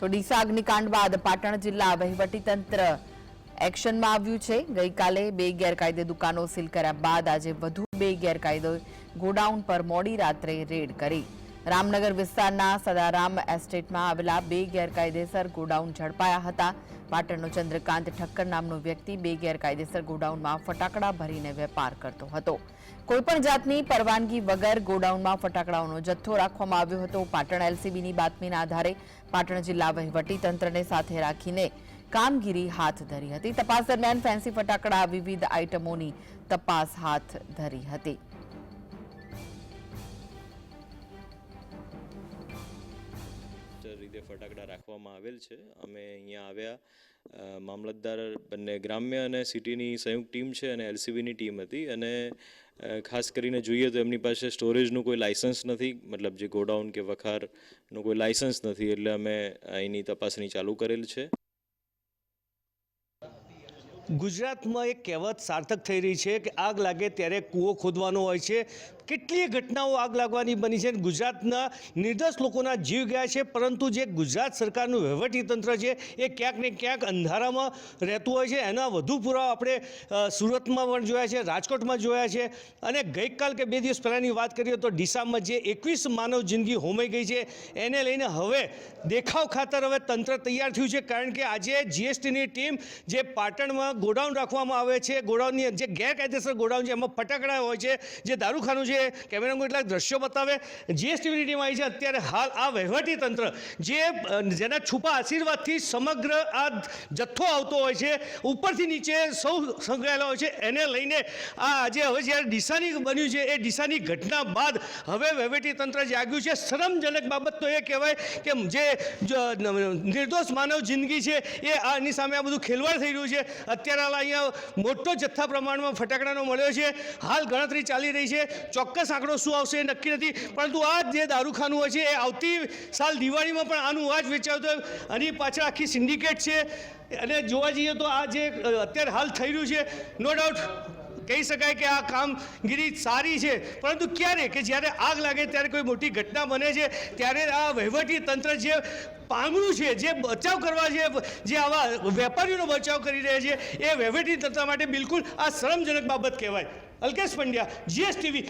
તો ડીસા અગ્નિકાંડ બાદ પાટણ જિલ્લા વહીવટીતંત્ર એક્શનમાં આવ્યું છે. ગઈકાલે બે ગેરકાયદે દુકાનો સીલ કર્યા બાદ આજે વધુ બે ગેરકાયદે ગોડાઉન પર મોડી રાત્રે રેડ કરી. રામનગર વિસ્તારના સદારામ એસ્ટેટમાં આવેલા બે ગેરકાયદેસર ગોડાઉન ઝડપાયા હતા. પાટણનો ચંદ્રકાંત ઠક્કર નામનો વ્યક્તિ બે ગેરકાયદેસર ગોડાઉનમાં ફટાકડા ભરીને વેપાર કરતો હતો. કોઈપણ જાતની પરવાનગી વગર ગોડાઉનમાં ફટાકડાઓનો જથ્થો રાખવામાં આવ્યો હતો. પાટણ એલસીબીની બાતમીના આધારે પાટણ જિલ્લા વહીવટી તંત્રને સાથે રાખીને કામગીરી હાથ ધરી હતી. તપાસ દરમિયાન ફેન્સી ફટાકડા વિવિધ આઇટમોની તપાસ હાથ ધરી હતી. રીતે ફટાકડા રાખવામાં આવેલ છે. અમે અહીંયા આવ્યા મામલતદાર બંને ગ્રામ્ય અને સિટીની સંયુક્ત ટીમ છે અને એલસીબીની ટીમ હતી અને ખાસ કરીને જોઈએ તો એમની પાસે સ્ટોરેજનું કોઈ લાઇસન્સ નથી, મતલબ જે ગોડાઉન કે વખારનું કોઈ લાઇસન્સ નથી એટલે અમે અહીંની તપાસણી ચાલુ કરેલ છે. ગુજરાતમાં એક કહેવત સાર્થક થઈ રહી છે કે આગ લાગે ત્યારે કૂવો ખોદવાનો હોય છે. કેટલીય ઘટનાઓ આગ લાગવાની બની છે ગુજરાતના નિર્દોષ લોકોના જીવ ગયા છે, પરંતુ જે ગુજરાત સરકારનું વહીવટી તંત્ર છે, એ ક્યાંક ને ક્યાંક અંધારામાં રહેતું હોય છે. એના વધુ પુરાવા આપણે સુરતમાં પણ જોયા છે, રાજકોટમાં જોયા છે. અને ગઈકાલ કે બે દિવસ પહેલાંની વાત કરીએ તો ડીસામાં જે એકવીસ માનવ જિંદગી હોમાઈ ગઈ છે, એને લઈને હવે દેખાવ ખાતર હવે તંત્ર તૈયાર થયું છે, કારણ કે આજે જીએસટીની ટીમ જે પાટણમાં ગોડાઉન રાખવામાં આવે છે, ગોડાઉનની જે ગેરકાયદેસર ગોડાઉન છે, એમાં ફટાકડા હોય છે, જે દારૂખાનું છે કેમેરામાં કેટલાક દ્રશ્યો બતાવે. જે ટીમ આવી છે, અત્યારે હાલ આ વહીવટી તંત્ર જે જેના છુપા આશીર્વાદથી સમગ્ર આ જથ્થો આવતો હોય છે, ઉપરથી નીચે સૌ સંકળાયેલા હોય છે, એને લઈને આ આજે હવે જ્યારે ડીસાની બન્યું છે, એ ડીસાની ઘટના બાદ હવે વહીવટી તંત્ર જાગ્યું છે. શરમજનક બાબત તો એ કહેવાય કે જે નિર્દોષ માનવ જિંદગી છે, એ આની સામે આ બધું ખેલવાડ થઈ રહ્યું છે. અત્યારે હાલ અહીંયા મોટો જથ્થા પ્રમાણમાં ફટાકડાનો મળ્યો છે. હાલ ગણતરી ચાલી રહી છે. ચોક્કસ આંકડો શું આવશે એ નક્કી નથી. પરંતુ આ જે દારૂખાનું હોય છે, એ આવતી સાલ દિવાળીમાં પણ આનું આ જ વેચાતું હોય આની પાછળ આખી સિન્ડિકેટ છે. અને જોવા જઈએ તો આ જે અત્યારે હાલ થઈ રહ્યું છે, નો ડાઉટ કહી શકાય કે આ કામગીરી સારી છે. પરંતુ ક્યારે કે જ્યારે આગ લાગે ત્યારે કોઈ મોટી ઘટના બને છે, ત્યારે આ વહીવટી તંત્ર જે પાંગળું છે, જે બચાવ કરવા છે જે આવા વેપારીઓનો બચાવ કરી રહ્યા છે, એ વહીવટી તંત્ર માટે બિલકુલ આ શરમજનક બાબત કહેવાય. અલ્કેશ પંડ્યા જીએસટીવી